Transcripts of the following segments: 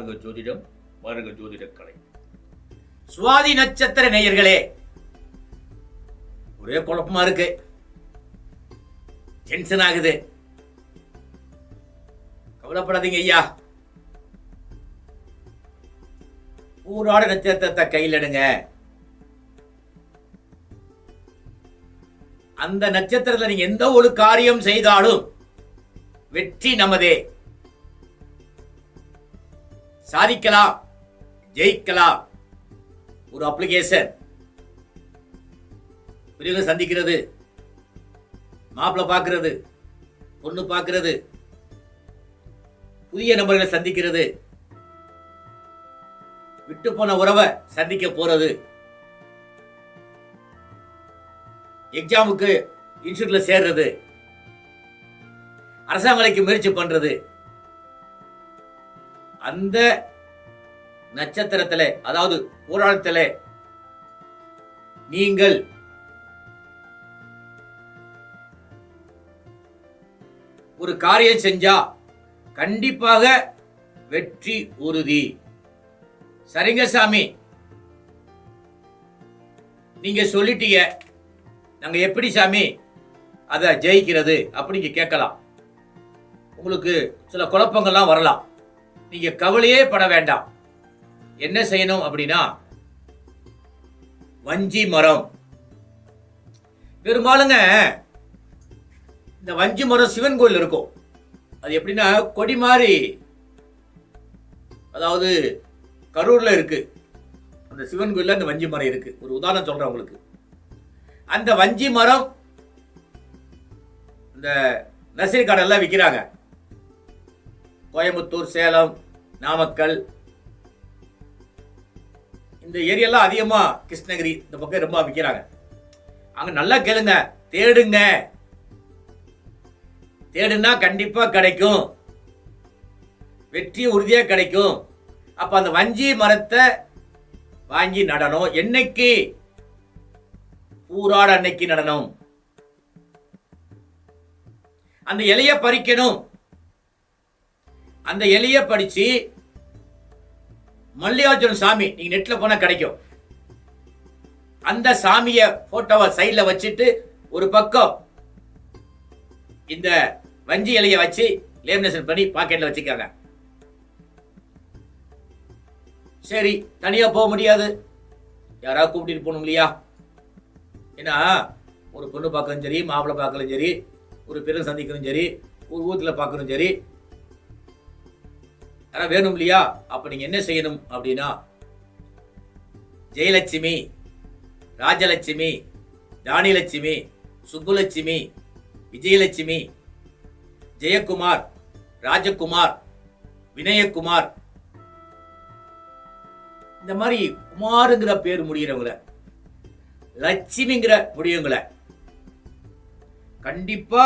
ஜோதிடம் வருக ஜோதிடக்கலை. சுவாதி நட்சத்திர நேயர்களே ஒரே குழப்பமா இருக்கு. டென்ஷன் ஆகுது. கவலைப்படாதீங்க ஐயா. ஊராட நட்சத்திரத்தை கையில் எடுங்க. அந்த நட்சத்திரத்தில் நீங்க எந்த ஒரு காரியம் செய்தாலும் வெற்றி நமதே. சாதிக்கலாம் ஜெயிக்கலாம். ஒரு அப்ளிகேஷன் பெரியவங்க சந்திக்கிறது. மாப்பிள்ளை பார்க்கறது. பொண்ணு பார்க்கறது. புதிய நபர்களை சந்திக்கிறது. விட்டு போன உறவை சந்திக்க போறது. எக்ஸாமுக்கு இன்ஸ்டியூட்ல சேர்றது. அரசாங்க முயற்சி பண்றது. அந்த நட்சத்திரத்தில் அதாவது போராளத்தில் நீங்கள் ஒரு காரியம் செஞ்சா கண்டிப்பாக வெற்றி உறுதி. சரிங்க சாமி. நீங்க சொல்லிட்டீங்க. நாங்க எப்படி சாமி அதை ஜெயிக்கிறது அப்படி கேட்கலாம். உங்களுக்கு சில குழப்பங்கள்லாம் வரலாம். நீங்க கவலையே பட வேண்டாம். என்ன செய்யணும் அப்படின்னா வஞ்சி மரம். பெரும்பாலுங்க இந்த வஞ்சி மரம் சிவன் கோயில் இருக்கும். அது எப்படின்னா கொடி மாதிரி அதாவது கரூர்ல இருக்கு. அந்த சிவன் கோயில்ல அந்த வஞ்சி மரம் இருக்கு. ஒரு உதாரணம் சொல்றேன் உங்களுக்கு. அந்த வஞ்சி மரம் இந்த நர்சரி கடையெல்லாம் விற்கிறாங்க கோயம்புத்தூர் சேலம் நாமக்கல். இந்த ஏரியாலாம் அதிகமா கிருஷ்ணகிரி இந்த பக்கம் ரொம்ப விற்கிறாங்க அங்க நல்லா கேளுங்க தேடுங்க. தேடுனா கண்டிப்பா கிடைக்கும். வெற்றி உறுதியா கிடைக்கும். அப்ப அந்த வஞ்சி மரத்தை வாங்கி நடணும். என்னைக்கு? பூராட அன்னைக்கு நடணும். அந்த இலைய பறிக்கணும். அந்த இலைய படிச்சு மல்லிகார்ஜுன சாமி நீங்க நெட்ல போனா கிடைக்கும். அந்த சாமிய போட்டோவை சைட்ல வச்சுட்டு ஒரு பக்கம் இந்த வஞ்சி இலைய வச்சு லேமினேஷன் பண்ணி பாக்கெட்ல வச்சுக்காங்க. சரி தனியா போக முடியாது. யாராவது கூப்பிட்டு போகணும் இல்லையா? ஏன்னா ஒரு பொண்ணு பார்க்கணும் சரி மாப்பிள்ளை பார்க்கலும் சரி ஒரு பெரும் சந்திக்கணும் சரி ஒரு ஊத்துல பார்க்கணும் சரி ஆனால் வேணும் இல்லையா? அப்போ நீங்கள் என்ன செய்யணும் அப்படின்னா ஜெயலட்சுமி ராஜலட்சுமி ராணிலட்சுமி சுப்புலட்சுமி விஜயலட்சுமி ஜெயக்குமார் ராஜகுமார் வினயகுமார். இந்த மாதிரி குமாருங்கிற பேர் முடிகிறவங்கள லட்சுமிங்கிற முடியவங்கள கண்டிப்பா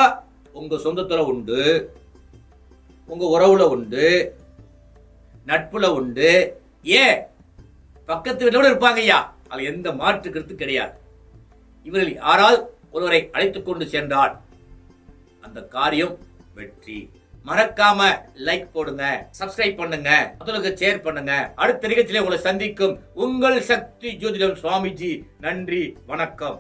உங்க சொந்தத்துல உண்டு உங்க உறவுல உண்டு நட்புல உண்டு. ஏன்? பக்கத்து வீட்டில் கூட இருப்பாங்க ஐயா அது எந்த மாற்று கருத்து கிடையாது. இவர்கள் யாரால் ஒருவரை அழைத்து கொண்டு சென்றால் அந்த காரியம் வெற்றி. மறக்காம லைக் போடுங்க சப்ஸ்கிரைப் பண்ணுங்க மற்றவங்களுக்கு ஷேர் பண்ணுங்க. அடுத்த நிகழ்ச்சியில உங்களை சந்திக்கும் உங்கள் சக்தி ஜோதிடம் சுவாமிஜி. நன்றி வணக்கம்.